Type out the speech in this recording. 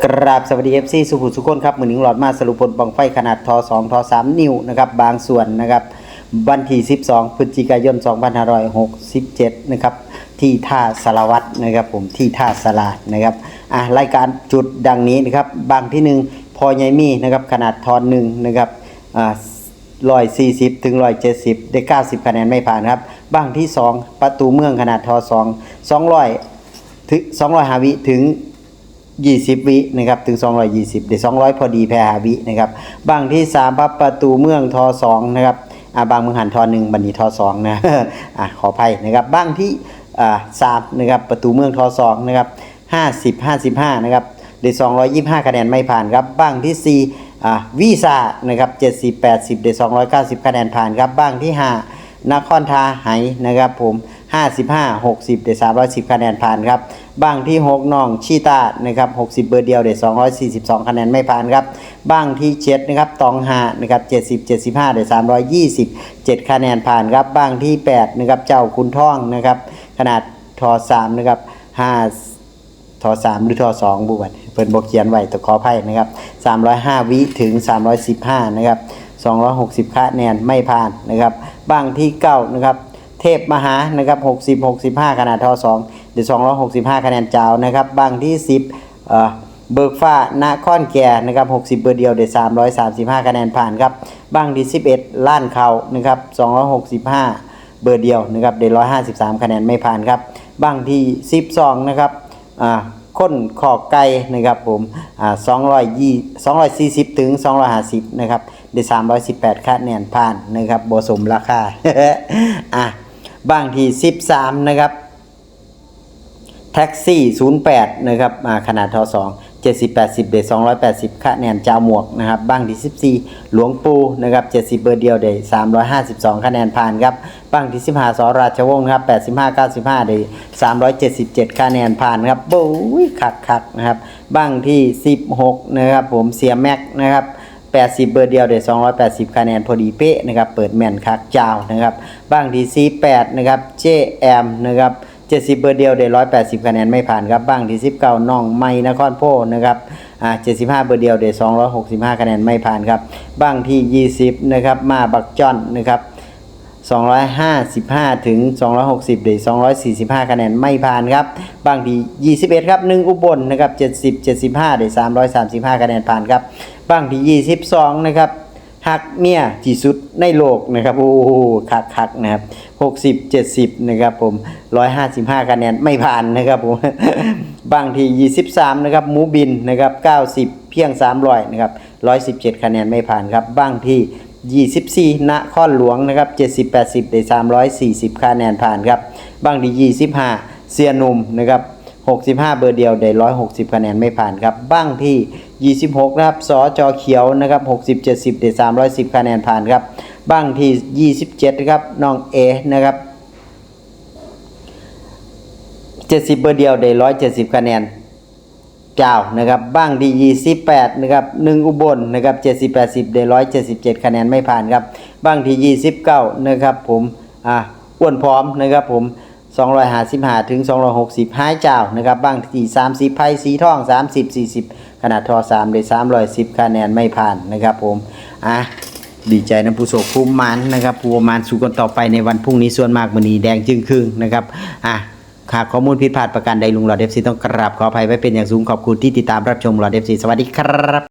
กราบสวัสดีเอฟซีสุขุสุขคนครับมือหนึ่งหลอดมาสรุปผลบังไฟขนาดทอ2ทอ3นิ้วนะครับบางส่วนนะครับวันที่ 12 พฤศจิกายน 2567 นะครับ ที่ท่าสารวัตรนะครับผมที่ท่าสลาดนะครับอะรายการจุดดังนี้นะครับ บางที่หนึ่งพอใหญ่มีนะครับขนาดทอนหนึ่งนะครับอ่าร้อยสี่สิบถึงร้อยเจ็ดสิบได้เก้าสิบคะแนนไม่ผ่านครับบ้างที่สองประตูเมืองขนาดทอสองสองร้อยถึงสองร้อยหาวิถึง ยี่สิบวินะครับถึงสองร้อยยี่สิบได้สองร้อยพอดีแพ้หาวินะครับบ้างที่สามปั๊บประตูเมืองทอสองนะครับอ่าบางเมืองหันทอหนึ่งบันนี้ทอสองนะอ่าขออภัยนะครับบ้างที่อ่าสามนะครับประตูเมืองทอสองนะครับห้าสิบห้าสิบห้านะครับได้225คะแนนไม่ผ่านครับบ้างที่4อ่าวีซ่านะครับ70 80ได้290คะแนนผ่านครับบ้างที่5นครทาไหนะครับผม 55 60 ได้310 คะแนนผ่านครับบ้างที่ 6น้องชีตานะครับ 60 เบอร์เดียวได้242 คะแนนไม่ผ่านครับบ้างที่7นะครับตองหานะครับ70 75ได้327 คะแนนผ่านครับบ้างที่8นะครับเจ้าคุณท่องนะครับขนาดทอ3นะครับ5ทอ3หรือทอ2บุบัดเพิ่นบอกเขียนไว้ตะขออภัยนะครับ 305 วิถึง 315 นะครับ 260คะแนนไม่ผ่านนะครับ บ้างที่ 9 นะครับ เทพมหานะครับ60 65 ขนาดทอ2เดี๋ยว265 คะแนนจาวนะครับบางที่ 10เอ่อเบิกฟ้านาคอนแก่นะครับ 60 เบอร์เดียวเดี๋ยว335 คะแนนผ่านครับบางที่ 11 ล้านเขานะครับ265 เบอร์เดียวนะครับเดี๋ยว153 คะแนนไม่ผ่านครับบางที่ 12 นะครับอ่าค้นขอกไก่นะครับผมอ่า220 240 ถึง 250 นะครับได้318 คะแนนผ่านนะครับบสมราคา อะ บางที่13นะครับแท็กซี่08นะครับขนาดทอ2 70 80เด280คะแนนจ้าหมวกนะครับบางที่14หลวงปูนะครับ70เบอร์เดียวเด352คะแนนผ่านครับบางที่15สราชวงศ์ครับ85 95เด377คะแนนผ่านครับโอ้ยคักคักนะครับบางที่16นะครับผมเสียแม็กนะครับ 80 เบอร์เดียวเดี๋ยว280 คะแนนพอดีเป๊ะนะครับ เปิดแม่นคักเจ้านะครับ บ้างที่ 48 นะครับ JM นะครับ70 เบอร์เดียวเดี๋ยว180 คะแนนไม่ผ่านครับ บ้างที่ 19น้องไม้นครโพนะครับอ่า75 เบอร์เดียวเดี๋ยว265 คะแนนไม่ผ่านครับ บ้างที่ 20 นะครับ มาบักจอนนะครับ 255 ถึง 260เดี๋ยว245 คะแนนไม่ผ่านครับ บางที่21 ครับ 1 อุบลนะครับ 70 75เดี๋ยว335 คะแนนผ่านครับ บางที่22 นะครับฮักเมียที่สุดในโลกนะครับ โอ้โหคักคักนะครับ 60 70 นะครับผม 155 คะแนนไม่ผ่านนะครับผม บางที่23 นะครับ หมูบินนะครับ 90 เพียง 300 นะครับ 117 คะแนนไม่ผ่านครับ บางที่ 24นครหลวงนะครับ 70 80ได้340 คะแนนผ่านครับ บางที่25 เสียหนุ่มนะครับ65 เบอร์เดียวได้160 คะแนนไม่ผ่านครับ บ้างที่ 26 นะครับสจอเขียวนะครับ 60 70ได้310 คะแนนผ่านครับ บ้างที่ 27นะครับ น้องเอนะครับ 70 เบอร์เดียวได้170 คะแนน เจ้านะครับบ้างดี28นะครับ1อุบลนะครับ70 80ได้177คะแนนไม่ผ่านครับบ้างที่29นะครับผมอะอ้วนพร้อมนะครับผม255ถึง260ห้ายเจ้านะครับบ้างที่30ไพ่สีทอง30 40ขนาดทอ3ได้310คะแนนไม่ผ่านนะครับผมอะดีใจนะผู้โชคผู้มันนะครับผู้ประมันสู่กันต่อไปในวันพรุ่งนี้ส่วนมากมือนี้แดงจึงครึ่งนะครับอะ หากข้อมูลผิดพลาดประการใดลุงหลอดเอฟซีต้องกราบขออภัยไว้เป็นอย่างสูงขอบคุณที่ติดตามรับชมหลอดเอฟซีสวัสดีครับ